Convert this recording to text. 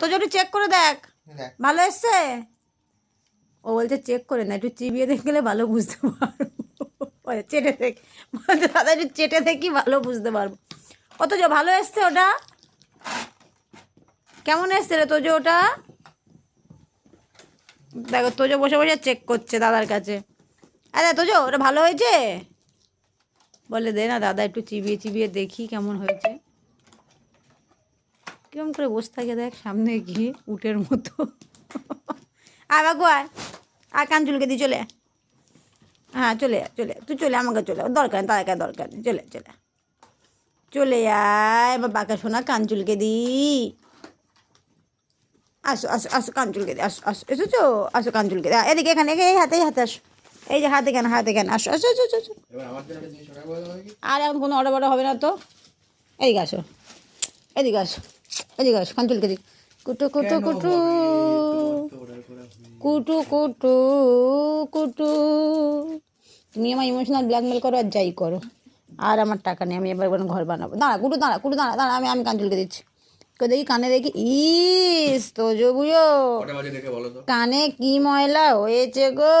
তোজো একটু চেক করে দেখ। দেখ। ভালো এসছে? ও বলছে চেক করে না একটু চিবিয়ে দেখলে ভালো বুঝতে পারব। চেটে দেখ বলছে দাদা একটু চেটে দেখি ভালো বুঝতে পারব। অথচ ভালো এসছে ওটা? কেমন এসছে রে তোজো ওটা? দেখো তোজো বসে বসে চেক করছে দাদার কাছে। আরে তোজো ওটা ভালো হয়েছে? বলে দে না দাদা একটু চিবিয়ে চিবিয়ে দেখি কেমন হয়েছে। কিরম করে বসে থাকে দেখ সামনে গিয়ে উটের মতো। আয় বাগু আয়। আয় কান চুলকে দি চলে। হ্যাঁ চলে আয়, চলে। তুই চলে আমাকে চলে দরকার নেই তার দরকার নেই। চলে চলে আয়। চলে আয় বাবাকে শোনা কান চুলকে দি। আসো আসো আসো কান চুলকে দি আসো আসো। এসেছ? আসো কান চুলকে দি। এদিকে এখানে এই হাতে হাতে আসো। এই যে হাতে কেন হাতে কেন আসো আসো আর এখন কোনো অর্ডার বড় হবে না তো? এদিকে আসো। এদিকে আসো। এদিকে আসো কুটু কুটু কুটু। কুটু কুটু কুটু। তুমি আমার ইমোশনাল ব্ল্যাকমেল করো আর যাই করো। আর আমার টাকা নেই আমি এবার ঘর বানাবো। দাঁড়া কুটু দাঁড়া কুটু দাঁড়া দাঁড়া আমি আমি কান চুলকে দিচ্ছি। কে দেখি কানে দেখি ইস তো বুঝো তো? কানে কি ময়লা হয়েছে গো?